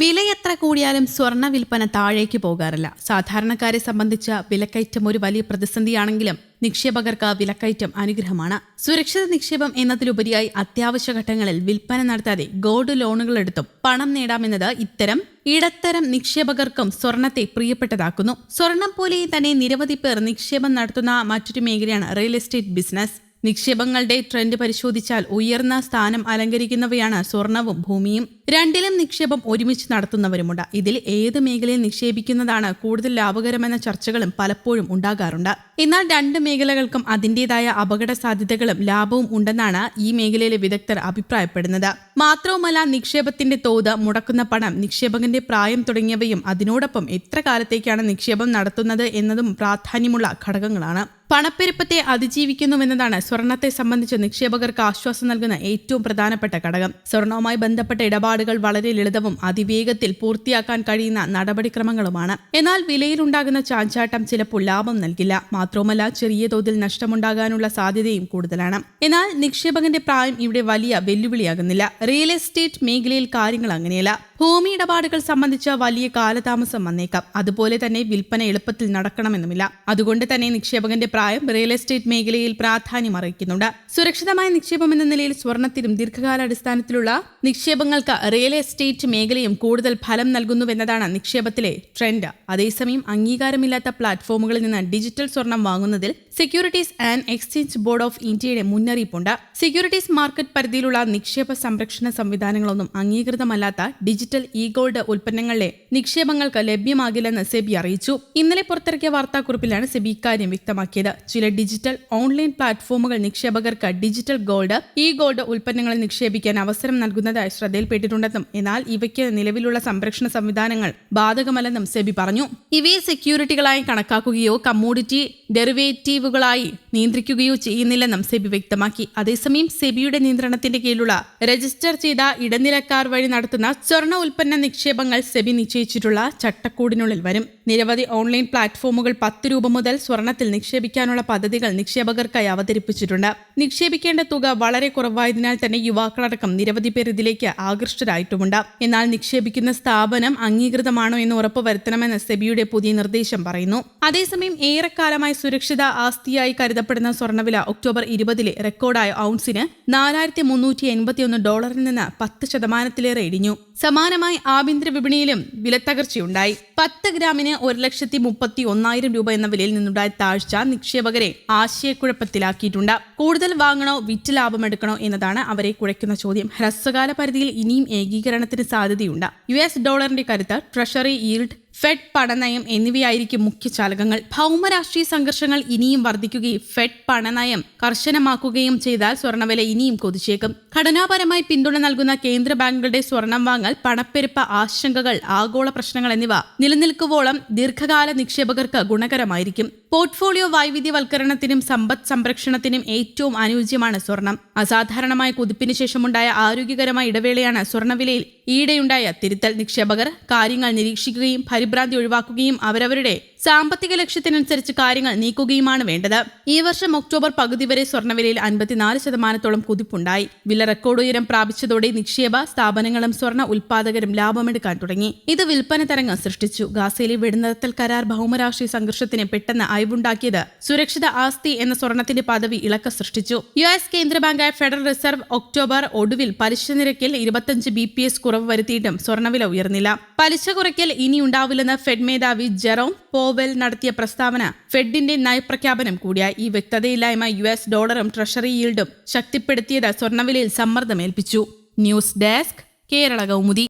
വില എത്ര കൂടിയാലും സ്വർണ വിൽപ്പന താഴേക്ക് പോകാറില്ല. സാധാരണക്കാരെ സംബന്ധിച്ച വിലക്കയറ്റം ഒരു വലിയ പ്രതിസന്ധിയാണെങ്കിലും നിക്ഷേപകർക്ക് വിലക്കയറ്റം അനുഗ്രഹമാണ്. സുരക്ഷിത നിക്ഷേപം എന്നതിലുപരിയായി അത്യാവശ്യ ഘട്ടങ്ങളിൽ വിൽപ്പന നടത്താതെ ഗോൾഡ് ലോണുകൾ എടുത്തും പണം നേടാമെന്നത് ഇത്തരം ഇടത്തരം നിക്ഷേപകർക്കും സ്വർണത്തെ പ്രിയപ്പെട്ടതാക്കുന്നു. സ്വർണം പോലെ തന്നെ നിരവധി പേർ നിക്ഷേപം നടത്തുന്ന മറ്റൊരു മേഖലയാണ് റിയൽ എസ്റ്റേറ്റ് ബിസിനസ്. നിക്ഷേപങ്ങളുടെ ട്രെൻഡ് പരിശോധിച്ചാൽ ഉയർന്ന സ്ഥാനം അലങ്കരിക്കുന്നവയാണ് സ്വർണവും ഭൂമിയും. രണ്ടിലും നിക്ഷേപം ഒരുമിച്ച് നടത്തുന്നവരുമുണ്ട്. ഇതിൽ ഏത് മേഖലയിൽ നിക്ഷേപിക്കുന്നതാണ് കൂടുതൽ ലാഭകരമെന്ന ചർച്ചകളും പലപ്പോഴും ഉണ്ടാകാറുണ്ട്. എന്നാൽ രണ്ട് മേഖലകൾക്കും അതിന്റേതായ അപകട സാധ്യതകളും ലാഭവും ഉണ്ടെന്നാണ് ഈ മേഖലയിലെ വിദഗ്ധർ അഭിപ്രായപ്പെടുന്നത്. മാത്രവുമല്ല നിക്ഷേപത്തിന്റെ തോത് മുടക്കുന്ന പണം നിക്ഷേപകന്റെ പ്രായം തുടങ്ങിയവയും അതിനോടൊപ്പം എത്ര കാലത്തേക്കാണ് നിക്ഷേപം നടത്തുന്നത് എന്നതും പ്രാധാന്യമുള്ള ഘടകങ്ങളാണ്. പണപ്പെരുപ്പത്തെ അതിജീവിക്കുന്നുവെന്നതാണ് സ്വർണത്തെ സംബന്ധിച്ച് നിക്ഷേപകർക്ക് ആശ്വാസം നൽകുന്ന ഏറ്റവും പ്രധാനപ്പെട്ട ഘടകം. സ്വർണവുമായി ബന്ധപ്പെട്ട ഇടപാടുകൾ വളരെ ലളിതവും അതിവേഗത്തിൽ പൂർത്തിയാക്കാൻ കഴിയുന്ന നടപടിക്രമങ്ങളുമാണ്. എന്നാൽ വിലയിലുണ്ടാകുന്ന ചാഞ്ചാട്ടം ചിലപ്പോൾ ലാഭം നൽകില്ല. മാത്രവുമല്ല ചെറിയ തോതിൽ നഷ്ടമുണ്ടാകാനുള്ള സാധ്യതയും കൂടുതലാണ്. എന്നാൽ നിക്ഷേപകന്റെ പ്രായം ഇവിടെ വലിയ വെല്ലുവിളിയാകുന്നില്ല. റിയൽ എസ്റ്റേറ്റ് മേഖലയിൽ കാര്യങ്ങൾ അങ്ങനെയല്ല. ഭൂമി ഇടപാടുകൾ സംബന്ധിച്ച വലിയ കാലതാമസം വന്നേക്കാം. അതുപോലെ തന്നെ വിൽപ്പന എളുപ്പത്തിൽ നടക്കണമെന്നുമില്ല. അതുകൊണ്ട് തന്നെ നിക്ഷേപകന്റെ പ്രായം റിയൽ എസ്റ്റേറ്റ് മേഖലയിൽ പ്രാധാന്യം അറിയിക്കുന്നുണ്ട് സുരക്ഷിതമായ നിക്ഷേപം എന്ന നിലയിൽ സ്വർണത്തിലും ദീർഘകാലാടിസ്ഥാനത്തിലുള്ള നിക്ഷേപങ്ങൾക്ക് റിയൽ എസ്റ്റേറ്റ് മേഖലയും കൂടുതൽ ഫലം നൽകുന്നുവെന്നതാണ് നിക്ഷേപത്തിലെ ട്രെൻഡ്. അതേസമയം അംഗീകാരമില്ലാത്ത പ്ലാറ്റ്ഫോമുകളിൽ നിന്ന് ഡിജിറ്റൽ സ്വർണം വാങ്ങുന്നതിൽ securities and exchange board of ഇന്ത്യയുടെ മുന്നറിയിപ്പുണ്ട്. സെക്യൂരിറ്റീസ് മാർക്കറ്റ് പരിധിയിലുള്ള നിക്ഷേപ സംരക്ഷണ സംവിധാനങ്ങളൊന്നും അംഗീകൃതമല്ലാത്ത ഡിജിറ്റൽ ഇ ഗോൾഡ് ഉൽപ്പന്നങ്ങളിലെ നിക്ഷേപങ്ങൾക്ക് ലഭ്യമാകില്ലെന്ന് സെബി അറിയിച്ചു. ഇന്നലെ പുറത്തിറക്കിയ വാർത്താക്കുറിപ്പിലാണ് സെബി ഇക്കാര്യം വ്യക്തമാക്കിയത്. ചില ഡിജിറ്റൽ ഓൺലൈൻ പ്ലാറ്റ്ഫോമുകൾ നിക്ഷേപകർക്ക് ഡിജിറ്റൽ ഗോൾഡ് ഇ ഗോൾഡ് ഉൽപ്പന്നങ്ങളിൽ നിക്ഷേപിക്കാൻ അവസരം നൽകുന്നതായി ശ്രദ്ധയിൽപ്പെട്ടിട്ടുണ്ടെന്നും എന്നാൽ ഇവയ്ക്ക് നിലവിലുള്ള സംരക്ഷണ സംവിധാനങ്ങൾ ബാധകമല്ലെന്നും സെബി പറഞ്ഞു. ഇവയെ സെക്യൂരിറ്റികളായി കണക്കാക്കുകയോ കമ്മോഡിറ്റി ഡെറിവേറ്റീവുകളായി നിയന്ത്രിക്കുകയോ ചെയ്യുന്നില്ലെന്നും സെബി വ്യക്തമാക്കി. അതേസമയം സെബിയുടെ നിയന്ത്രണത്തിന്റെ കീഴിലുള്ള രജിസ്റ്റർ ചെയ്ത ഇടനിലക്കാർ വഴി നടത്തുന്ന സ്വർണ ഉൽപ്പന്ന നിക്ഷേപങ്ങൾ സെബി നിശ്ചയിച്ചിട്ടുള്ള ചട്ടക്കൂടിനുള്ളിൽ വരും. നിരവധി ഓൺലൈൻ പ്ലാറ്റ്ഫോമുകൾ പത്ത് രൂപ മുതൽ സ്വർണത്തിൽ നിക്ഷേപിക്കാനുള്ള പദ്ധതികൾ നിക്ഷേപകർക്കായി അവതരിപ്പിച്ചിട്ടുണ്ട്. നിക്ഷേപിക്കേണ്ട തുക വളരെ കുറവായതിനാൽ തന്നെ യുവാക്കളടക്കം നിരവധി പേർ ഇതിലേക്ക് ആകൃഷ്ടരായിട്ടുമുണ്ട്. എന്നാൽ നിക്ഷേപിക്കുന്ന സ്ഥാപനം അംഗീകൃതമാണോ എന്ന് ഉറപ്പുവരുത്തണമെന്ന് സെബിയുടെ പുതിയ നിർദ്ദേശം പറയുന്നു. അതേസമയം ഏറെക്കാലമായി സുരക്ഷിത ആസ്തിയായി കരുതപ്പെടുന്ന സ്വർണവില ഒക്ടോബർ ഇരുപതിലെ റെക്കോർഡായ ഔൺസിന് നാലായിരത്തി മുന്നൂറ്റി എൺപത്തിയൊന്ന് ഡോളറിൽ നിന്ന് പത്ത് ശതമാനത്തിലേറെ ഇടിഞ്ഞു. സമാനമായി ആഭ്യന്തര വിപണിയിലും വിലത്തകർച്ചയുണ്ടായി പത്ത് ഗ്രാമിന് ഒരു ലക്ഷത്തി മുപ്പത്തി ഒന്നായിരം രൂപ എന്ന വിലയിൽ നിന്നുണ്ടായ താഴ്ച നിക്ഷേപകരെ ആശയക്കുഴപ്പത്തിലാക്കിയിട്ടുണ്ട്. കൂടുതൽ വാങ്ങണോ വിറ്റ് ലാഭമെടുക്കണോ എന്നതാണ് അവരെ കുഴയ്ക്കുന്ന ചോദ്യം. ഹ്രസ്വകാല പരിധിയിൽ ഇനിയും ഏകീകരണത്തിന് സാധ്യതയുണ്ട്. യു എസ് ഡോളറിന്റെ കരുത്ത് ട്രഷറി ഈൽഡ് ഫെഡ് പണനയം എന്നിവയായിരിക്കും മുഖ്യ ചാലകങ്ങൾ. ഭൗമരാഷ്ട്രീയ സംഘർഷങ്ങൾ ഇനിയും വർദ്ധിക്കുകയും ഫെഡ് പണനയം കർശനമാക്കുകയും ചെയ്താൽ സ്വർണവില ഇനിയും കൊതിച്ചേക്കും. ഘടനാപരമായി പിന്തുണ നൽകുന്ന കേന്ദ്ര ബാങ്കുകളുടെ സ്വർണം വാങ്ങൽ പണപ്പെരുപ്പ ആശങ്കകൾ ആഗോള പ്രശ്നങ്ങൾ എന്നിവ നിലനിൽക്കുവോളം ദീർഘകാല നിക്ഷേപകർക്ക് ഗുണകരമായിരിക്കും. പോർട്ട്ഫോളിയോ വൈവിധ്യവൽക്കരണത്തിനും സമ്പദ് സംരക്ഷണത്തിനും ഏറ്റവും അനുയോജ്യമാണ് സ്വർണം. അസാധാരണമായ കുതിപ്പിന് ശേഷമുണ്ടായ ആരോഗ്യകരമായ ഇടവേളയാണ് സ്വർണവിലയിൽ ഈയിടെയുണ്ടായ തിരുത്തൽ. നിക്ഷേപകർ കാര്യങ്ങൾ നിരീക്ഷിക്കുകയും പരിഭ്രാന്തി ഒഴിവാക്കുകയും അവരവരുടെ സാമ്പത്തിക ലക്ഷ്യത്തിനനുസരിച്ച് കാര്യങ്ങൾ നീക്കുകയുമാണ് വേണ്ടത്. ഈ വർഷം ഒക്ടോബർ പകുതി വരെ സ്വർണവിലയിൽ അൻപത്തിനാല് ശതമാനത്തോളം കുതിപ്പുണ്ടായി. വില റെക്കോർഡ് ഉയരം പ്രാപിച്ചതോടെ നിക്ഷേപ സ്ഥാപനങ്ങളും സ്വർണ ഉൽപാദകരും ലാഭമെടുക്കാൻ തുടങ്ങി. ഇത് വിൽപ്പന തരംഗം സൃഷ്ടിച്ചു. ഗാസയിലെ വെടിനിർത്തൽ കരാർ ഭൗമരാഷ്ട്രീയ സംഘർഷത്തിന് പെട്ടെന്ന് അയവുണ്ടാക്കിയത് സുരക്ഷിത ആസ്തി എന്ന സ്വർണത്തിന്റെ പദവി ഇളക്ക സൃഷ്ടിച്ചു. യു എസ് കേന്ദ്ര ബാങ്കായ ഫെഡറൽ റിസർവ് ഒക്ടോബർ ഒടുവിൽ പലിശ നിരക്കിൽ ഇരുപത്തഞ്ച് ബി പി എസ് കുറവ് വരുത്തിയിട്ടും സ്വർണവില ഉയർന്നില്ല. പലിശ കുറയ്ക്കൽ ഇനി ഉണ്ടാവില്ലെന്ന് ഫെഡ് മേധാവി ജെറോം പോവൽ നടത്തിയ പ്രസ്താവന ഫെഡിന്റെ നയപ്രഖ്യാപനം കൂടിയായി. ഈ വ്യക്തതയില്ലായ്മ യു എസ് ഡോളറും ട്രഷറി ഈൽഡും ശക്തിപ്പെടുത്തിയത് സ്വർണവിലയിൽ സമ്മർദ്ദമേൽപ്പിച്ചു. News desk Kerala Kaumudi.